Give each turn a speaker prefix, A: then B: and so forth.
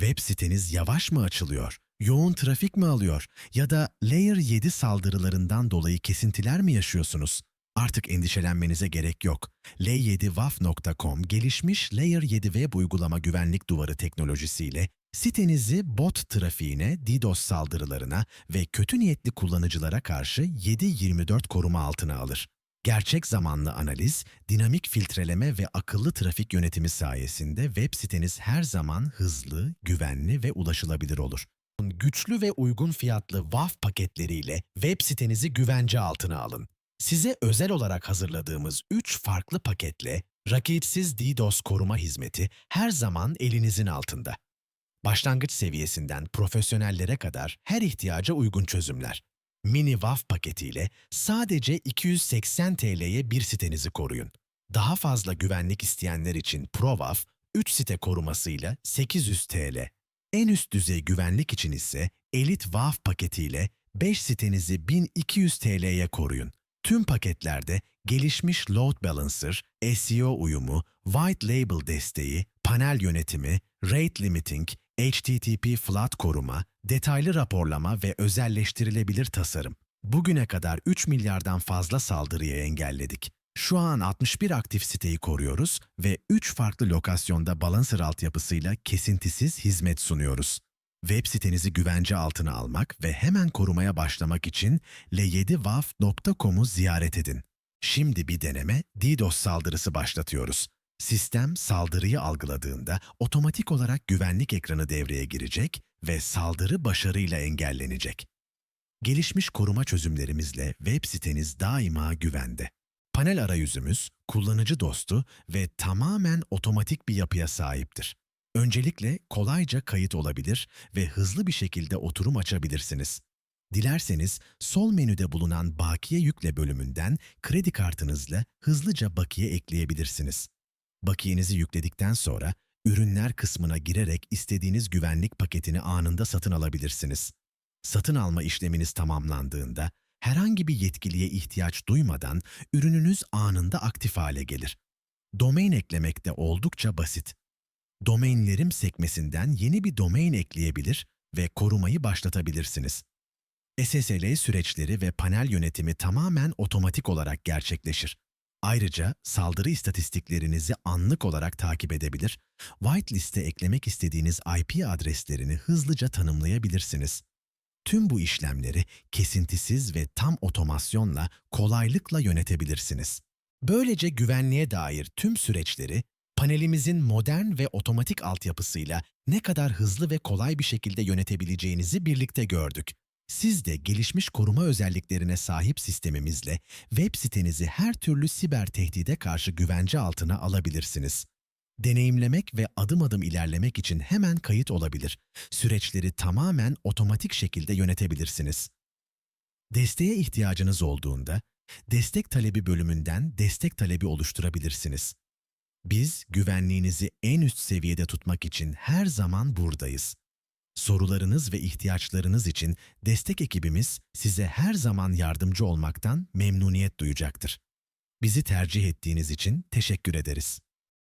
A: Web siteniz yavaş mı açılıyor? Yoğun trafik mi alıyor? Ya da Layer 7 saldırılarından dolayı kesintiler mi yaşıyorsunuz? Artık endişelenmenize gerek yok. L7waf.com gelişmiş Layer 7 web uygulama güvenlik duvarı teknolojisiyle sitenizi bot trafiğine, DDoS saldırılarına ve kötü niyetli kullanıcılara karşı 7-24 koruma altına alır. Gerçek zamanlı analiz, dinamik filtreleme ve akıllı trafik yönetimi sayesinde web siteniz her zaman hızlı, güvenli ve ulaşılabilir olur. Güçlü ve uygun fiyatlı WAF paketleriyle web sitenizi güvence altına alın. Size özel olarak hazırladığımız 3 farklı paketle rakitsiz DDoS koruma hizmeti her zaman elinizin altında. Başlangıç seviyesinden profesyonellere kadar her ihtiyaca uygun çözümler. Mini WAF paketiyle sadece 280 TL'ye bir sitenizi koruyun. Daha fazla güvenlik isteyenler için ProWAF 3 site korumasıyla 800 TL. En üst düzey güvenlik için ise Elite WAF paketiyle 5 sitenizi 1200 TL'ye koruyun. Tüm paketlerde gelişmiş load balancer, SEO uyumu, white label desteği, panel yönetimi, rate limiting, HTTP flood koruma, detaylı raporlama ve özelleştirilebilir tasarım. Bugüne kadar 3 milyardan fazla saldırıyı engelledik. Şu an 61 aktif siteyi koruyoruz ve 3 farklı lokasyonda balancer altyapısıyla kesintisiz hizmet sunuyoruz. Web sitenizi güvence altına almak ve hemen korumaya başlamak için l7waf.com'u ziyaret edin. Şimdi bir deneme DDoS saldırısı başlatıyoruz. Sistem saldırıyı algıladığında otomatik olarak güvenlik ekranı devreye girecek ve saldırı başarıyla engellenecek. Gelişmiş koruma çözümlerimizle web siteniz daima güvende. Panel arayüzümüz kullanıcı dostu ve tamamen otomatik bir yapıya sahiptir. Öncelikle kolayca kayıt olabilir ve hızlı bir şekilde oturum açabilirsiniz. Dilerseniz sol menüde bulunan bakiye yükle bölümünden kredi kartınızla hızlıca bakiye ekleyebilirsiniz. Bakiyenizi yükledikten sonra ürünler kısmına girerek istediğiniz güvenlik paketini anında satın alabilirsiniz. Satın alma işleminiz tamamlandığında herhangi bir yetkiliye ihtiyaç duymadan ürününüz anında aktif hale gelir. Domain eklemek de oldukça basit. Domainlerim sekmesinden yeni bir domain ekleyebilir ve korumayı başlatabilirsiniz. SSL süreçleri ve panel yönetimi tamamen otomatik olarak gerçekleşir. Ayrıca saldırı istatistiklerinizi anlık olarak takip edebilir, whitelist'e eklemek istediğiniz IP adreslerini hızlıca tanımlayabilirsiniz. Tüm bu işlemleri kesintisiz ve tam otomasyonla kolaylıkla yönetebilirsiniz. Böylece güvenliğe dair tüm süreçleri panelimizin modern ve otomatik altyapısıyla ne kadar hızlı ve kolay bir şekilde yönetebileceğinizi birlikte gördük. Siz de gelişmiş koruma özelliklerine sahip sistemimizle web sitenizi her türlü siber tehdide karşı güvence altına alabilirsiniz. Deneyimlemek ve adım adım ilerlemek için hemen kayıt olabilir. Süreçleri tamamen otomatik şekilde yönetebilirsiniz. Desteğe ihtiyacınız olduğunda, destek talebi bölümünden destek talebi oluşturabilirsiniz. Biz güvenliğinizi en üst seviyede tutmak için her zaman buradayız. Sorularınız ve ihtiyaçlarınız için destek ekibimiz size her zaman yardımcı olmaktan memnuniyet duyacaktır. Bizi tercih ettiğiniz için teşekkür ederiz.